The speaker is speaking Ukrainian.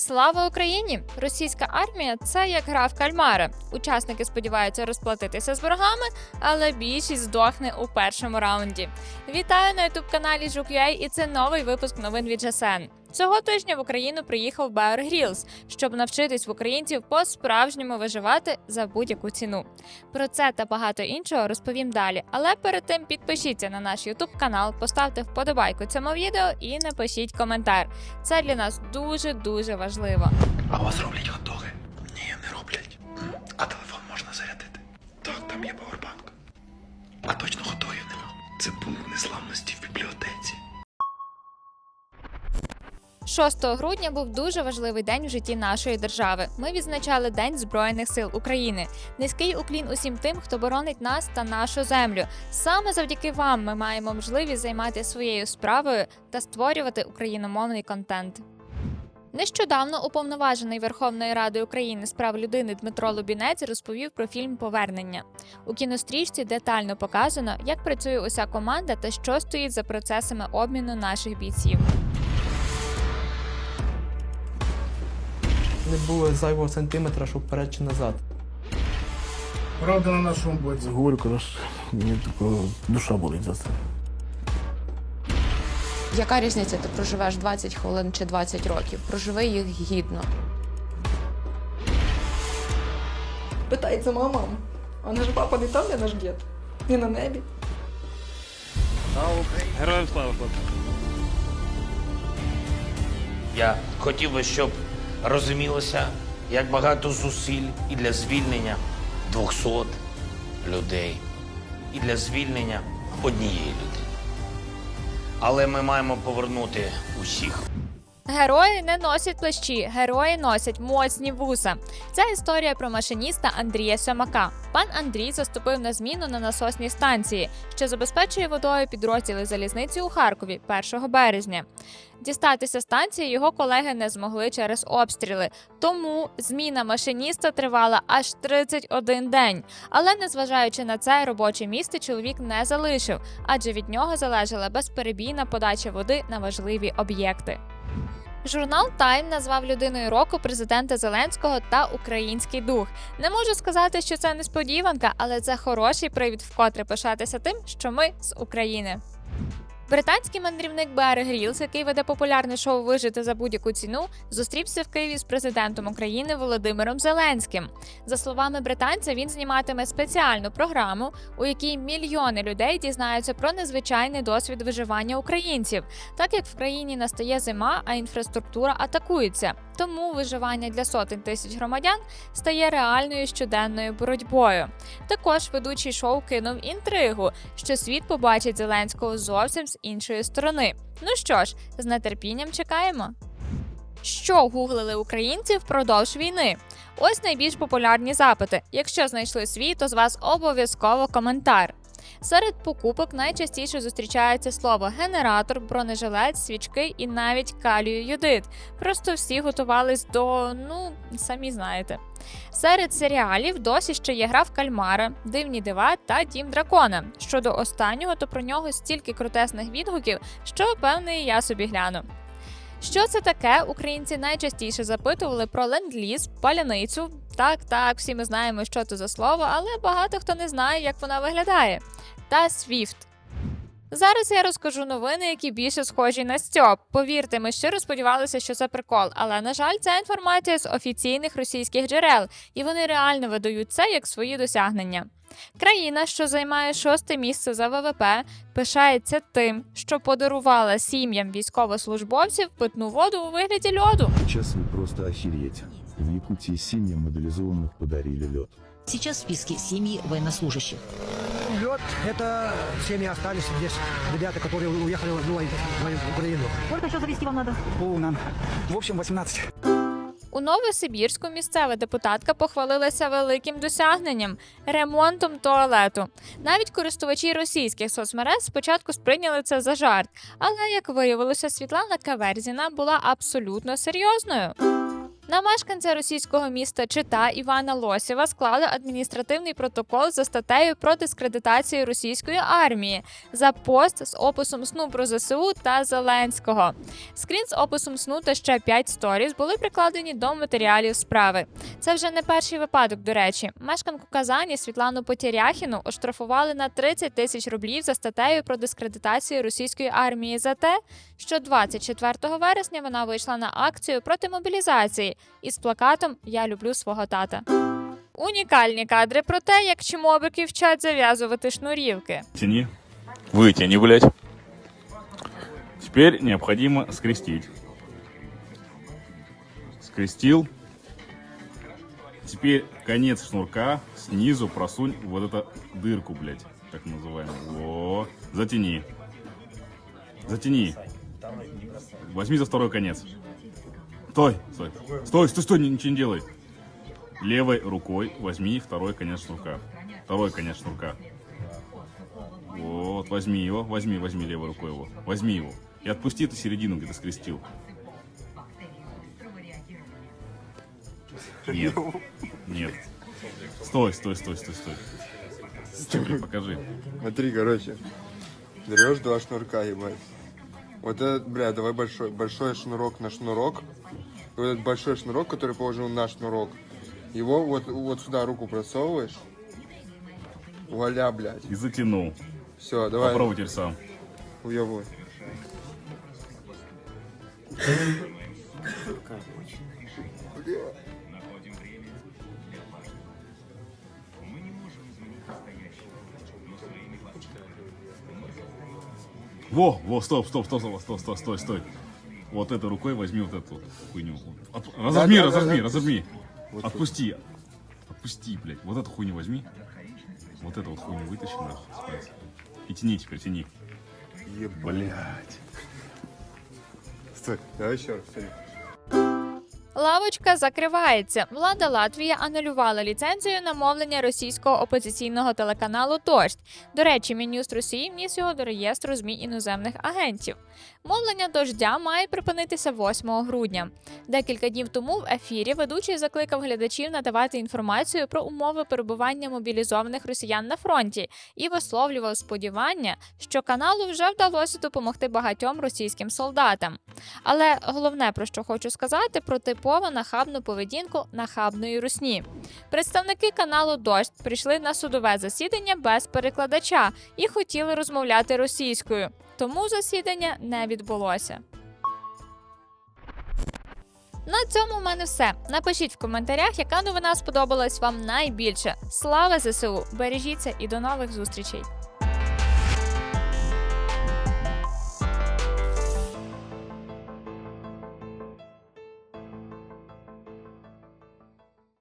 Слава Україні! Російська армія це як гра в кальмари. Учасники сподіваються розплатитися з ворогами, але більшість здохне у першому раунді. Вітаю на ютуб каналі Жук.ua і це новий випуск новин від ЖСН. Цього тижня в Україну приїхав Bear Grylls, щоб навчитись в українців по-справжньому виживати за будь-яку ціну. Про це та багато іншого розповім далі. Але перед тим підпишіться на наш ютуб канал, поставте вподобайку цьому відео і напишіть коментар. Це для нас дуже дуже важливо. А у вас роблять хот-доги? Ні, не роблять. А телефон можна зарядити? Так, там є павербанк. А точно хот-догів нема. Це пункт незламності 6 грудня був дуже важливий день в житті нашої держави. Ми відзначали День Збройних сил України. Низький уклін усім тим, хто боронить нас та нашу землю. Саме завдяки вам ми маємо можливість займатися своєю справою та створювати україномовний контент. Нещодавно уповноважений Верховної Ради України з прав людини Дмитро Лубінець розповів про фільм Повернення. У кінострічці детально показано, як працює уся команда та що стоїть за процесами обміну наших бійців. Не було зайвого сантиметра, щоб вперед чи назад. Правда на нашому боці. Горько, аж мені такого душа болить за це. Яка різниця, ти проживеш 20 хвилин чи 20 років? Проживи їх гідно. Питається мама, а наш папа не там, де наш дід? Не на небі. Героям слава хлопці. Я хотів би, щоб розумілося, як багато зусиль і для звільнення 200 людей, і для звільнення однієї людини. Але ми маємо повернути усіх. Герої не носять плащі, герої носять моцні вуса. Це історія про машиніста Андрія Сьомака. Пан Андрій заступив на зміну на насосній станції, що забезпечує водою підрозділи залізниці у Харкові 1 березня. Дістатися станції його колеги не змогли через обстріли, тому зміна машиніста тривала аж 31 день. Але незважаючи на це, робоче місце чоловік не залишив, адже від нього залежала безперебійна подача води на важливі об'єкти. Журнал Тайм назвав людиною року президента Зеленського та український дух. Не можу сказати, що це несподіванка, але це хороший привід вкотре пишатися тим, що ми з України. Британський мандрівник Беар Грілс, який веде популярне шоу Вижити за будь-яку ціну, зустрівся в Києві з президентом України Володимиром Зеленським. За словами британця, він зніматиме спеціальну програму, у якій мільйони людей дізнаються про незвичайний досвід виживання українців, так як в країні настає зима, а інфраструктура атакується. Тому виживання для сотень тисяч громадян стає реальною щоденною боротьбою. Також ведучий шоу кинув інтригу, що світ побачить Зеленського зовсім з іншої сторони. Ну що ж, з нетерпінням чекаємо. Що гуглили українці впродовж війни? Ось найбільш популярні запити. Якщо знайшли свій, то з вас обов'язково коментар. Серед покупок найчастіше зустрічається слово генератор, бронежилет, свічки і навіть калію юдит. Просто всі готувались до, ну, самі знаєте. Серед серіалів досі ще є гра в кальмара, дивні дива та дім дракона. Щодо останнього, то про нього стільки крутесних відгуків, що певний я собі гляну. Що це таке? Українці найчастіше запитували про ленд-ліз, паляницю. Так, так, всі ми знаємо, що це за слово, але багато хто не знає, як вона виглядає. Та SWIFT. Зараз я розкажу новини, які більше схожі на стьоп. Повірте, ми щиро сподівалися, що це прикол, але на жаль, це інформація з офіційних російських джерел, і вони реально видають це як свої досягнення. Країна, що займає шосте місце за ВВП, пишається тим, що подарувала сім'ям військовослужбовців питну воду у вигляді льоду. Сейчас вы просто охереете. В Якутии семьям мобилизованных подарили лед. Сейчас в списке семьи военнослужащих. Это семьи остались здесь. Ребята, которые уехали в, в Украину. Сколько еще завести вам надо? Полно. В общем, 18. У Новосибірську місцева депутатка похвалилася великим досягненням ремонтом туалету. Навіть користувачі російських соцмереж спочатку сприйняли це за жарт, але як виявилося, Світлана Каверзіна була абсолютно серйозною. На мешканця російського міста Чита Івана Лосєва склали адміністративний протокол за статтею про дискредитацію російської армії за пост з описом сну про ЗСУ та Зеленського. Скрін з описом сну та ще 5 сторіс були прикладені до матеріалів справи. Це вже не перший випадок, до речі. Мешканку Казані Світлану Потіряхіну оштрафували на 30 тисяч рублів за статтею про дискредитацію російської армії за те, що 24 вересня вона вийшла на акцію проти мобілізації із плакатом Я люблю свого тата. Унікальні кадри про те, як чмобики вчать зав'язувати шнурівки. Тяни. Вытяни, блядь. Теперь необходимо скрестить. Скрестил. Теперь конец шнурка снизу просунь в вот эту дырку, блядь, так называемую. Во. Затяни. Затяни. Возьми за второй конец. Стой, стой. Стой, стой, стой, ничего не делай. Левой рукой возьми второй конец шнурка. Второй конец шнурка. Вот, возьми его, возьми, возьми левой рукой его. Возьми его. И отпусти эту середину, где ты скрестил. Нет. Нет. Стой, стой, стой, стой, стой. Чекай, покажи. Смотри, короче. Берешь два шнурка, ебать. Вот этот, бля, давай большой, большой шнурок на шнурок. И вот этот большой шнурок, который положил на шнурок, его вот, вот сюда руку просовываешь. Вуаля, блядь. И затянул. Все, давай. Попробуй теперь сам. Уебывай. Во, во, стоп, стоп, стоп, стоп, стоп, стоп, стой, стой. Вот этой рукой возьми вот эту хуйню. От- разожми, Да, да, да, разожми, да. разожми. Вот Отпусти. Отпусти, блядь. Вот эту хуйню возьми. Вот эту вот хуйню вытащи нахуй. с пальца. И тяни теперь, тяни. Ебать. Блядь. Стой, давай еще раз. Лавочка закривається. Влада Латвії анулювала ліцензію на мовлення російського опозиційного телеканалу Дождь. До речі, Мін'юст Росії вніс його до реєстру ЗМІ іноземних агентів. Мовлення дождя має припинитися 8 грудня. Декілька днів тому в ефірі ведучий закликав глядачів надавати інформацію про умови перебування мобілізованих росіян на фронті і висловлював сподівання, що каналу вже вдалося допомогти багатьом російським солдатам. Але головне, про що хочу сказати, про типово нахабну поведінку нахабної русні. Представники каналу Дождь прийшли на судове засідання без перекладача і хотіли розмовляти російською. Тому засідання не відбулося. На цьому в мене все. Напишіть в коментарях, яка новина сподобалась вам найбільше. Слава ЗСУ! Бережіться і до нових зустрічей!